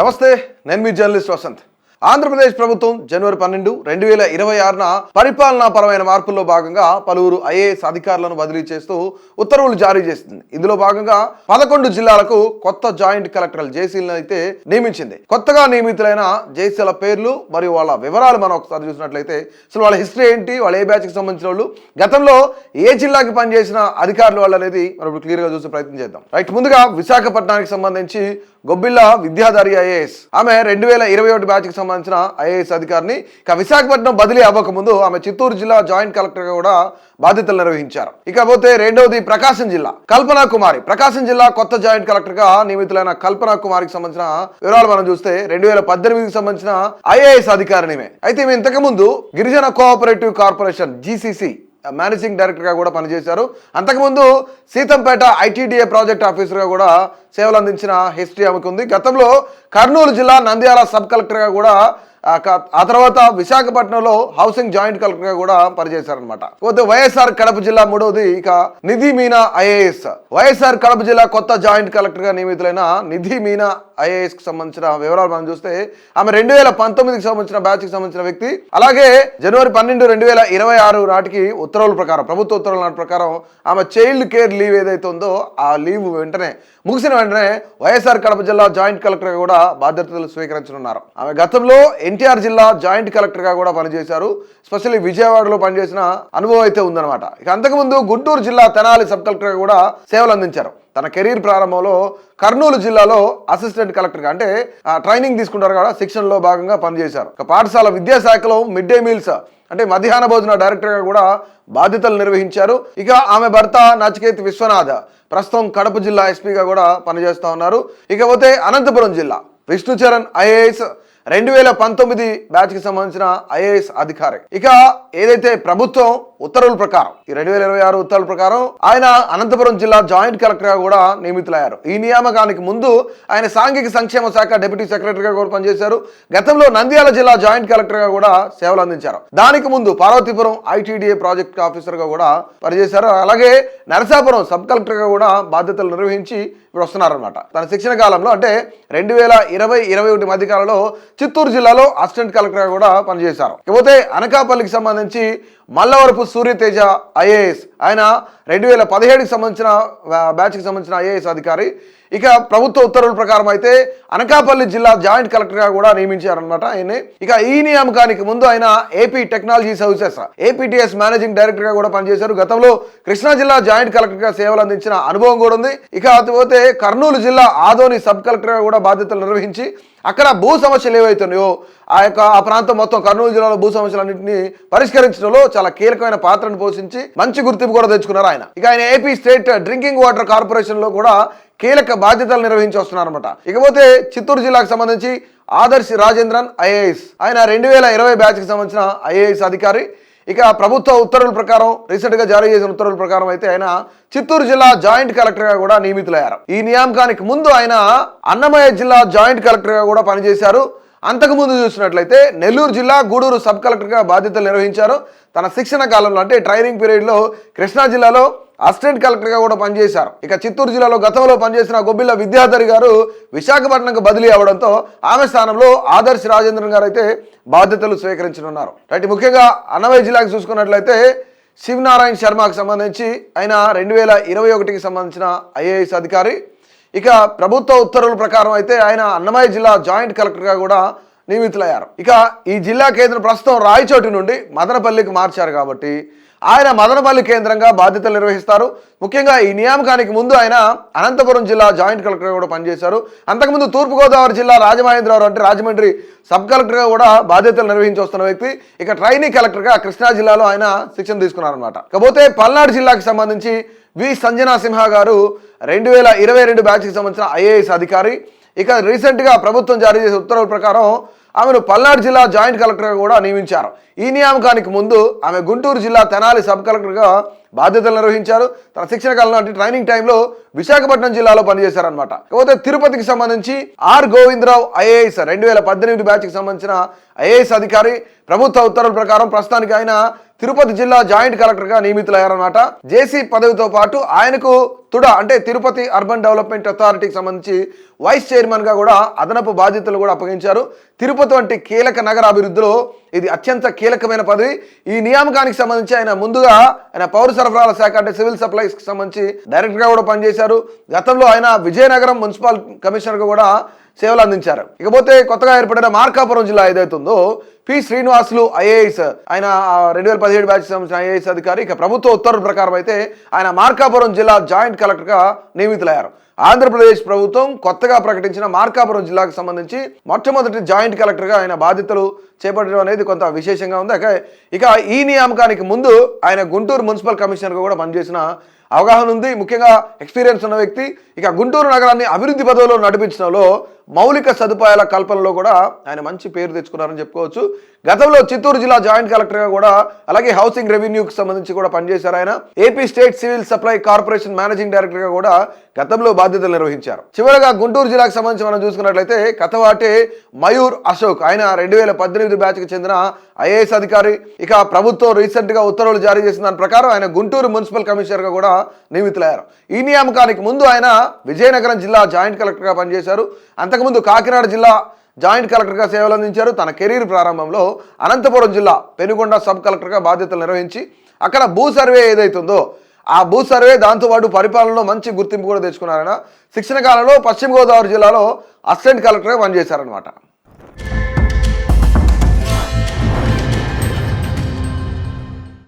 నమస్తే నేను మీ జర్నలిస్ట్ వసంత్. ఆంధ్రప్రదేశ్ ప్రభుత్వం జనవరి పన్నెండు రెండు వేల ఇరవై ఆరున పరిపాలనా పరమైన మార్పుల్లో భాగంగా పలువురు ఐఏఎస్ అధికారులను బదిలీ చేస్తూ ఉత్తర్వులు జారీ చేసింది. ఇందులో భాగంగా పదకొండు జిల్లాలకు కొత్త జాయింట్ కలెక్టర్లు జేసీలను అయితే నియమించింది. కొత్తగా నియమితులైన జేసీల పేర్లు మరియు వాళ్ళ వివరాలు మనం ఒకసారి చూసినట్లయితే అసలు వాళ్ళ హిస్టరీ ఏంటి? వాళ్ళ ఏ బ్యాచ్కి సంబంధించిన వాళ్ళు? గతంలో ఏ జిల్లాకి పనిచేసిన అధికారులు వాళ్ళు అనేది మనం ఇప్పుడు క్లియర్గా చూసే ప్రయత్నం చేద్దాం. రైట్ ముందుగా విశాఖపట్నానికి సంబంధించి గొబ్బిల్లా విద్యాధారి ఐఏఎస్. ఆమె రెండు వేల ఇరవై ఒకటి బ్యాచ్కి సంబంధించిన ఐఏఎస్ అధికారిని ఇక విశాఖపట్నం బదిలీ అవ్వకముందు ఆమె చిత్తూరు జిల్లా జాయింట్ కలెక్టర్గా కూడా బాధ్యతలు నిర్వహించారు. ఇకపోతే రెండవది ప్రకాశం జిల్లా. కల్పనా కుమారి. ప్రకాశం జిల్లా కొత్త జాయింట్ కలెక్టర్గా నియమితులైన కల్పనా కుమారికి సంబంధించిన వివరాలు మనం చూస్తే రెండు వేల పద్దెనిమిదికి సంబంధించిన ఐఏఎస్ అధికారినిమే. అయితే ఇంతకుముందు ఇంతకు ముందు గిరిజన కోఆపరేటివ్ కార్పొరేషన్ జీసీసీ మేనేజింగ్ డైరెక్టర్గా కూడా పనిచేశారు. అంతకుముందు సీతంపేట ఐటీడీఏ ప్రాజెక్ట్ ఆఫీసర్గా కూడా సేవలు అందించిన హిస్టరీ ఆమెకు ఉంది. గతంలో కర్నూలు జిల్లా నంద్యాల సబ్ కలెక్టర్గా కూడా ఆ తర్వాత విశాఖపట్నంలో హౌసింగ్ జాయింట్ కలెక్టర్గా కూడా పనిచేశారనమాట పోతే వైఎస్ఆర్ కడప జిల్లా మూడవది ఇక నిధి మీనా ఐఏఎస్. వైఎస్ఆర్ కడప జిల్లా కొత్త జాయింట్ కలెక్టర్గా నియమితులైన నిధి మీనా ఐఏఎస్కి సంబంధించిన వివరాలు మనం చూస్తే ఆమె రెండు వేల పంతొమ్మిదికి సంబంధించిన బ్యాచ్కి సంబంధించిన వ్యక్తి. అలాగే జనవరి పన్నెండు రెండు వేల ఇరవై ఆరు నాటికి ఉత్తర్వుల ప్రకారం ప్రభుత్వ ఉత్తర్వుల నాటి ప్రకారం ఆమె చైల్డ్ కేర్ లీవ్ ఏదైతే ఉందో ఆ లీవ్ వెంటనే ముగిసిన వెంటనే వైఎస్ఆర్ కడప జిల్లా జాయింట్ కలెక్టర్ కూడా బాధ్యతలు స్వీకరించనున్నారు. ఆమె గతంలో ఎన్టీఆర్ జిల్లా జాయింట్ కలెక్టర్గా కూడా పనిచేశారు. స్పెషల్లీ విజయవాడలో పనిచేసిన అనుభవం అయితే ఉందన్నమాట. ఇక అంతకుముందు గుంటూరు జిల్లా తెనాలి సబ్ కలెక్టర్గా కూడా సేవలు అందించారు. తన కెరీర్ ప్రారంభంలో కర్నూలు జిల్లాలో అసిస్టెంట్ కలెక్టర్గా అంటే ట్రైనింగ్ తీసుకుంటారు కదా శిక్షణలో భాగంగా పనిచేశారు. పాఠశాల విద్యాశాఖలో మిడ్ డే మీల్స్ అంటే మధ్యాహ్న భోజన డైరెక్టర్గా కూడా బాధ్యతలు నిర్వహించారు. ఇక ఆమె భర్త నచికేత్ విశ్వనాథ్ ప్రస్తుతం కడప జిల్లా ఎస్పీగా కూడా పనిచేస్తూ ఉన్నారు. ఇకపోతే అనంతపురం జిల్లా విష్ణుచరణ్ ఐఏఎస్ రెండు వేల పంతొమ్మిది బ్యాచ్కి సంబంధించిన ఐఏఎస్ అధికారి. ఇక ఏదైతే ప్రభుత్వం ఉత్తర్వుల ప్రకారం ఈ రెండు వేల ఇరవై ఆరు ఉత్తర్వుల ప్రకారం ఆయన అనంతపురం జిల్లా జాయింట్ కలెక్టర్గా కూడా నియమితులయ్యారు. ఈ నియామకానికి ముందు ఆయన సాంఘిక సంక్షేమ శాఖ డిప్యూటీ సెక్రటరీగా కూడా పనిచేశారు. గతంలో నంద్యాల జిల్లా జాయింట్ కలెక్టర్గా కూడా సేవలు అందించారు. దానికి ముందు పార్వతీపురం ఐటీడీఏ ప్రాజెక్ట్ ఆఫీసర్గా కూడా పనిచేశారు. అలాగే నరసాపురం సబ్ కలెక్టర్గా కూడా బాధ్యతలు నిర్వహించి ఇప్పుడు వస్తున్నారనమాట తన శిక్షణ కాలంలో అంటే రెండు వేల ఇరవై ఇరవై ఒకటి మధ్య కాలంలో చిత్తూరు జిల్లాలో అసిస్టెంట్ కలెక్టర్గా కూడా పనిచేశారు. ఇకపోతే అనకాపల్లికి సంబంధించి మల్లవరపు సూర్యతేజ ఐఏఎస్. ఆయన రెండు వేల పదిహేడుకి సంబంధించిన బ్యాచ్కి సంబంధించిన ఐఏఎస్ అధికారి. ఇక ప్రభుత్వ ఉత్తర్వుల ప్రకారం అయితే అనకాపల్లి జిల్లా జాయింట్ కలెక్టర్గా కూడా నియమించారనమాట ఆయన్ని. ఇక ఈ నియామకానికి ముందు ఆయన AP technology services APTS managing డైరెక్టర్గా కూడా పనిచేశారు. గతంలో కృష్ణా జిల్లా జాయింట్ కలెక్టర్గా సేవలు అందించిన అనుభవం కూడా ఉంది. ఇక అతిపోతే కర్నూలు జిల్లా ఆదోని సబ్ కలెక్టర్గా కూడా బాధ్యతలు నిర్వహించి అక్కడ భూ సమస్యలు ఏవైతున్నాయో ఆ యొక్క ఆ ప్రాంతం మొత్తం కర్నూలు జిల్లాలో భూ సమస్యలన్నింటినీ పరిష్కరించడంలో చాలా కీలకమైన పాత్రను పోషించి మంచి గుర్తింపు కూడా తెచ్చుకున్నారు ఆయన. ఇక ఆయన ఏపీ స్టేట్ డ్రింకింగ్ వాటర్ కార్పొరేషన్లో కూడా కీలక బాధ్యతలు నిర్వహించి వస్తున్నారన్నమాట. ఇకపోతే చిత్తూరు జిల్లాకు సంబంధించి ఆదర్శి రాజేంద్రన్ ఐఏఎస్. ఆయన రెండు వేల ఇరవై బ్యాచ్కి సంబంధించిన ఐఏఎస్ అధికారి. ఇక ప్రభుత్వ ఉత్తర్వుల ప్రకారం రీసెంట్గా జారీ చేసిన ఉత్తర్వుల ప్రకారం అయితే ఆయన చిత్తూరు జిల్లా జాయింట్ కలెక్టర్గా కూడా నియమితులయ్యారు. ఈ నియామకానికి ముందు ఆయన అన్నమయ్య జిల్లా జాయింట్ కలెక్టర్గా కూడా పనిచేశారు. అంతకుముందు చూసినట్లయితే నెల్లూరు జిల్లా గూడూరు సబ్ కలెక్టర్గా బాధ్యతలు నిర్వహించారు. తన శిక్షణ కాలంలో అంటే ట్రైనింగ్ పీరియడ్లో కృష్ణా జిల్లాలో అసిస్టెంట్ కలెక్టర్గా కూడా పనిచేశారు. ఇక చిత్తూరు జిల్లాలో గతంలో పనిచేసిన గొబ్బిల్ల విద్యాధరి గారు విశాఖపట్నంకు బదిలీ అవడంతో ఆమె స్థానంలో ఆదర్శ్ రాజేంద్రన్ గారు అయితే బాధ్యతలు స్వీకరించనున్నారు. రైట్ ముఖ్యంగా అన్నమయ్య జిల్లాకు చూసుకున్నట్లయితే శివనారాయణ శర్మకు సంబంధించి ఆయన రెండు వేల ఇరవై ఒకటికి సంబంధించిన ఐఏఎస్ అధికారి. ఇక ప్రభుత్వ ఉత్తర్వుల ప్రకారం అయితే ఆయన అన్నమయ్య జిల్లా జాయింట్ కలెక్టర్గా కూడా నియమితులయ్యారు. ఇక ఈ జిల్లా కేంద్రం ప్రస్తుతం రాయచోటి నుండి మదనపల్లికి మార్చారు కాబట్టి ఆయన మదనపల్లి కేంద్రంగా బాధ్యతలు నిర్వహిస్తారు. ముఖ్యంగా ఈ నియామకానికి ముందు ఆయన అనంతపురం జిల్లా జాయింట్ కలెక్టర్గా కూడా పనిచేశారు. అంతకుముందు తూర్పుగోదావరి జిల్లా రాజమహేంద్రవరం అంటే రాజమండ్రి సబ్ కలెక్టర్గా కూడా బాధ్యతలు నిర్వహించి వస్తున్న వ్యక్తి. ఇక ట్రైనింగ్ కలెక్టర్గా కృష్ణా జిల్లాలో ఆయన శిక్షణ తీసుకున్నారనమాట కాకపోతే పల్నాడు జిల్లాకు సంబంధించి వి సంజనా సింహ గారు రెండు వేల ఇరవై రెండు బ్యాచ్కి సంబంధించిన ఐఏఎస్ అధికారి. ఇక రీసెంట్గా ప్రభుత్వం జారీ చేసే ఉత్తర్వుల ప్రకారం ఆమెను పల్నాడు జిల్లా జాయింట్ కలెక్టర్గా కూడా నియమించారు. ఈ నియామకానికి ముందు ఆమె గుంటూరు జిల్లా తెనాలి సబ్ కలెక్టర్గా బాధ్యతలు నిర్వహించారు. తన శిక్షణ కాలంలో అంటే ట్రైనింగ్ టైంలో విశాఖపట్నం జిల్లాలో పనిచేశారనమాట కాకపోతే తిరుపతికి సంబంధించి ఆర్ గోవిందరావు ఐఏఎస్ రెండు వేల పద్దెనిమిది బ్యాచ్కి సంబంధించిన ఐఏఎస్ అధికారి ప్రభుత్వ ఉత్తర్వుల ప్రకారం ప్రస్తుతానికి ఆయన తిరుపతి జిల్లా జాయింట్ కలెక్టర్గా నియమితులయ్యారన్నమాట. జేసీ పదవితో పాటు ఆయనకు తుడ అంటే తిరుపతి అర్బన్ డెవలప్మెంట్ అథారిటీకి సంబంధించి వైస్ చైర్మన్గా కూడా అదనపు బాధ్యతలు కూడా అప్పగించారు. తిరుపతి వంటి కీలక నగర అభివృద్ధిలో ఇది అత్యంత కీలకమైన పదవి. ఈ నియామకానికి సంబంధించి ఆయన ముందుగా ఆయన పౌర సరఫరాల శాఖ అంటే సివిల్ సప్లైస్కి సంబంధించి డైరెక్టర్గా కూడా పనిచేశారు. గతంలో ఆయన విజయనగరం మున్సిపల్ కమిషనర్గా కూడా సేవలు అందించారు. ఇకపోతే కొత్తగా ఏర్పడిన మార్కాపురం జిల్లా ఏదైతుందో పి. శ్రీనివాసులు ఐఏఎస్ ఆయన రెండు వేల పదిహేడు బ్యాచ్ సంబంధించిన ఐఏఎస్ అధికారి. ఇక ప్రభుత్వ ఉత్తర్వుల ప్రకారం అయితే ఆయన మార్కాపురం జిల్లా జాయింట్ కలెక్టర్గా నియమితులయ్యారు. ఆంధ్రప్రదేశ్ ప్రభుత్వం కొత్తగా ప్రకటించిన మార్కాపురం జిల్లాకు సంబంధించి మొట్టమొదటి జాయింట్ కలెక్టర్గా ఆయన బాధ్యతలు చేపట్టడం అనేది కొంత విశేషంగా ఉంది. ఇక- ఇక ఈ నియామకానికి ముందు ఆయన గుంటూరు మున్సిపల్ కమిషనర్గా కూడా పనిచేసిన అవగాహన ఉంది. ముఖ్యంగా ఎక్స్పీరియన్స్ ఉన్న వ్యక్తి ఇక గుంటూరు నగరాన్ని అభివృద్ధి పదవిలో నడిపించడంలో మౌలిక సదుపాయాల కల్పనలో కూడా ఆయన మంచి పేరు తెచ్చుకున్నారని చెప్పుకోవచ్చు. గతంలో చిత్తూరు జిల్లా జాయింట్ కలెక్టర్గా కూడా అలాగే హౌసింగ్ రెవెన్యూకి సంబంధించి కూడా పనిచేశారు ఆయన. AP state civil supply corporation managing డైరెక్టర్గా కూడా గతంలో బాధ్యతలు నిర్వహించారు. చివరగా గుంటూరు జిల్లాకు సంబంధించి మనం చూసుకున్నట్లయితే కథవాటే మయూర్ అశోక్. ఆయన రెండు వేల పద్దెనిమిది బ్యాచ్కి చెందిన ఐఏఎస్ అధికారి. ఇక ప్రభుత్వం రీసెంట్గా ఉత్తర్వులు జారీ చేసిన దాని ప్రకారం ఆయన గుంటూరు మున్సిపల్ కమిషనర్గా కూడా నియమితులయ్యారు. ఈ నియామకానికి ముందు ఆయన విజయనగరం జిల్లా జాయింట్ కలెక్టర్గా పనిచేశారు అంతకుముందు కాకినాడ జిల్లా జాయింట్ కలెక్టర్గా సేవలు అందించారు. తన కెరీర్ ప్రారంభంలో అనంతపురం జిల్లా పెనుగొండ సబ్ కలెక్టర్గా బాధ్యతలు నిర్వహించి అక్కడ భూ సర్వే ఏదైతుందో ఆ భూ సర్వే దాంతోపాటు పరిపాలనలో మంచి గుర్తింపు కూడా తెచ్చుకున్నారన్న శిక్షణ కాలంలో పశ్చిమ గోదావరి జిల్లాలో అసిస్టెంట్ కలెక్టర్గా పనిచేశారనమాట